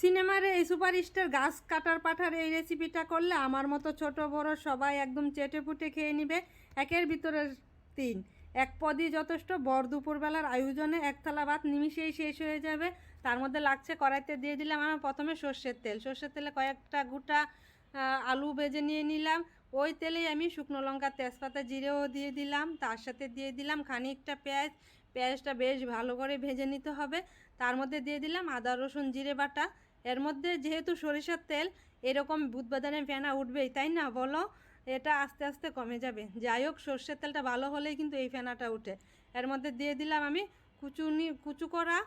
সিনেমার এই সুপারস্টার গাছ কাটার পাঠার এই রেসিপিটা করলে আমার মতো ছোট বড় সবাই একদম চেটে পুটে খেয়ে নিবে। একের ভিতরে তিন। এক পদই যথেষ্ট বর দুপুরবেলার আয়োজনে এক থালা ভাত নিমিশেই শেষ হয়ে যাবে। তার মধ্যে লাগছে কড়াইতে দিয়ে দিলাম আমার প্রথমে সর্ষের তেল। সর্ষের তেলে কয়েকটা গোটা আলু ভেজে নিয়ে নিলাম। ওই তেলেই আমি শুকনো লঙ্কা, তেজপাতা, জিরেও দিয়ে দিলাম। তার সাথে দিয়ে দিলাম খানিকটা পেঁয়াজ পেঁয়াজটা বেশ ভালো করে ভেজে নিতে হবে। তার মধ্যে দিয়ে দিলাম আদা, রসুন, জিরে বাটা। এর মধ্যে যেহেতু সরিষার তেল, এরকম বুধ বাদানে ফেনা উঠবেই, তাই না বলো? এটা আস্তে আস্তে কমে যাবে। যাই হোক, সর্ষের তেলটা ভালো হলেই কিন্তু এই ফেনাটা উঠে। এর মধ্যে দিয়ে দিলাম আমি কুচুনি, কুচু করা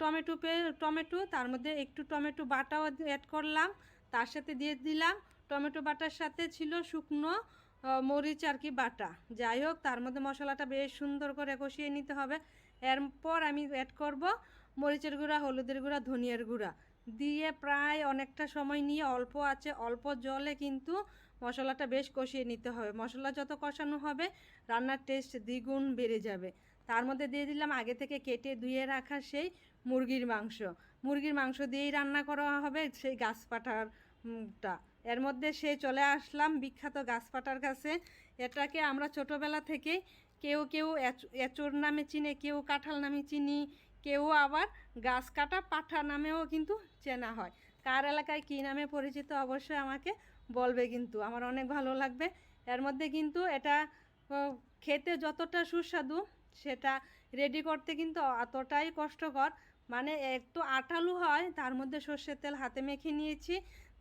টমেটো পে, টমেটো, তার মধ্যে একটু টমেটো বাটাও অ্যাড করলাম। তার সাথে দিয়ে দিলাম টমেটো বাটার সাথে ছিল শুকনো মরিচ আর কি বাটা। যাই হোক, তার মধ্যে মশলাটা বেশ সুন্দর করে কষিয়ে নিতে হবে। এরপর আমি অ্যাড করব মরিচের গুঁড়া, হলুদের গুঁড়া, ধনিয়ার গুঁড়া। দিয়ে প্রায় অনেকটা সময় নিয়ে অল্প আছে, অল্প জলে কিন্তু মশলাটা বেশ কষিয়ে নিতে হবে। মশলা যত কষানো হবে, রান্নার টেস্ট দ্বিগুণ বেড়ে যাবে। তার মধ্যে দিয়ে দিলাম আগে থেকে কেটে ধুয়ে রাখা সেই মুরগির মাংস। মুরগির মাংস দিয়েই রান্না করা হবে সেই গাছ পাঠার টা এর মধ্যে সে চলে আসলাম বিখ্যাত গাছপাটার কাছে। এটাকে আমরা ছোটোবেলা থেকে কেউ কেউ এচ- এচোর নামে চিনে, কেউ কাঁঠাল নামে চিনি, কেউ আবার গাছ কাটা পাঠা নামেও কিন্তু চেনা হয়। কার এলাকায় কী নামে পরিচিত অবশ্যই আমাকে বলবে কিন্তু, আমার অনেক ভালো লাগবে। এর মধ্যে কিন্তু এটা খেতে যতটা সুস্বাদু, সেটা রেডি করতে কিন্তু অতটাই কষ্টকর। মানে একটু আটালু হয়, তার মধ্যে সর্ষের তেল হাতে মেখে নিয়েছি।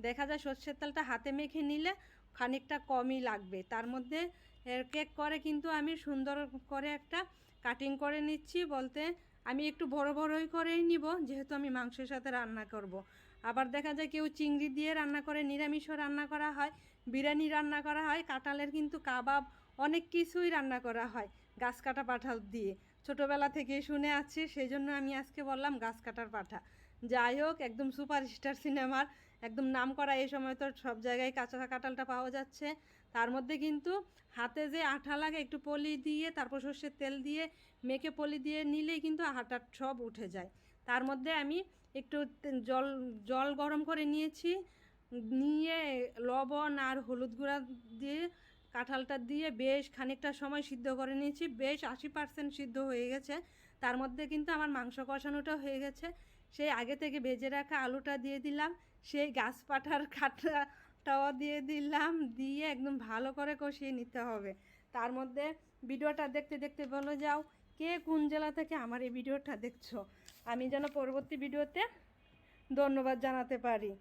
দেখা যায় সর্ষের তেলটা হাতে মেখে নিলে খানিকটা কমই লাগবে। তার মধ্যে কেক করে কিন্তু আমি সুন্দর করে একটা কাটিং করে নিচ্ছি বলতে আমি একটু বড় বড়ই করেই নিব, যেহেতু আমি মাংসের সাথে রান্না করব। আবার দেখা যায় কেউ চিংড়ি দিয়ে রান্না করে, নিরামিষও রান্না করা হয়, বিরিয়ানি রান্না করা হয়, কাঁঠালের কিন্তু কাবাব অনেক কিছুই রান্না করা হয় গাছ কাটা পাঠাল দিয়ে। ছোটোবেলা থেকেই শুনে আছি সেই জন্য আমি আজকে বললাম গাছ কাটার পাঠা। যাই হোক, একদম সুপারস্টার সিনেমার, একদম নাম করা এই সময় তো সব জায়গায় কাঁচা কাঁঠালটা পাওয়া যাচ্ছে। তার মধ্যে কিন্তু হাতে যে আঠা লাগে একটু পলি দিয়ে, তারপর সর্ষের তেল দিয়ে মেখে পলি দিয়ে নিলেই কিন্তু আঠাটা সব উঠে যায়। তার মধ্যে আমি একটু জল জল গরম করে নিয়েছি। নিয়ে লবণ আর হলুদ গুঁড়া দিয়ে কাঁঠালটা দিয়ে বেশ খানিকটা সময় সিদ্ধ করে নিয়েছি। বেশ আশি পার্সেন্ট সিদ্ধ হয়ে গেছে। তার মধ্যে কিন্তু আমার মাংস কষানোটা হয়ে গেছে। সেই আগে থেকে ভেজে রাখা আলুটা দিয়ে দিলাম। সেই গাছ পাঠার খাটাটাও দিয়ে দিলাম। দিয়ে একদম ভালো করে কষিয়ে নিতে হবে। তার মধ্যে ভিডিওটা দেখতে দেখতে বলো যাও, কে কোন জেলা থেকে আমার এই ভিডিওটা দেখছ? আমি যেন পরবর্তী ভিডিওতে ধন্যবাদ জানাতে পারি।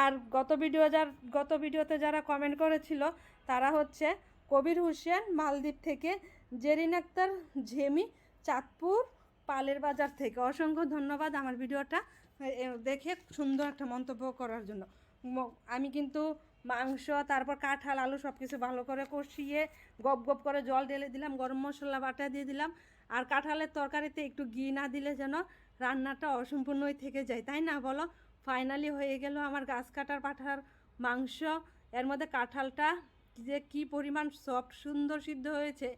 আর গত ভিডিও যার গত ভিডিওতে যারা কমেন্ট করেছিল, তারা হচ্ছে কবির হোসেন মালদ্বীপ থেকে, জেরিন আক্তার ঝেমি চাঁদপুর পালের বাজার থেকে। অসংখ্য ধন্যবাদ আমার ভিডিওটা দেখে সুন্দর একটা মন্তব্য করার জন্য। আমি কিন্তু মাংস, তারপর কাঁঠাল, আলু সব কিছু ভালো করে কষিয়ে গপ গপ করে জল ঢেলে দিলাম, গরম মশলা বাটা দিয়ে দিলাম। আর কাঁঠালের তরকারিতে একটু ঘি না দিলে যেন রান্নাটা অসম্পূর্ণই থেকে যায়, তাই না বলো? ফাইনালি হয়ে গেল আমার গাছ কাটার পাঠার মাংস। এর মধ্যে কাঁঠালটা যে কি পরিমাণ সফট সুন্দর সিদ্ধ হয়েছে,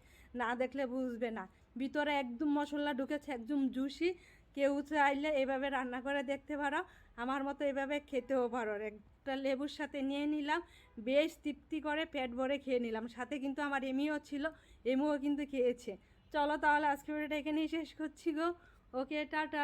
না দেখলে বুঝবে না। ভিতরে একদম মশলা ঢুকেছে, একদম জুসি কেউ চাইলে এভাবে রান্না করে দেখতে পারো। আমার মতো এভাবে খেতেও পারো। একটা লেবুর সাথে নিয়ে নিলাম, বেশ তৃপ্তি করে পেট ভরে খেয়ে নিলাম। সাথে কিন্তু আমার এমিও ছিল, এমিও কিন্তু খেয়েছে। চলো তাহলে আজকে ভিডিওটা এখানেই শেষ করছি গো। ওকে টাটা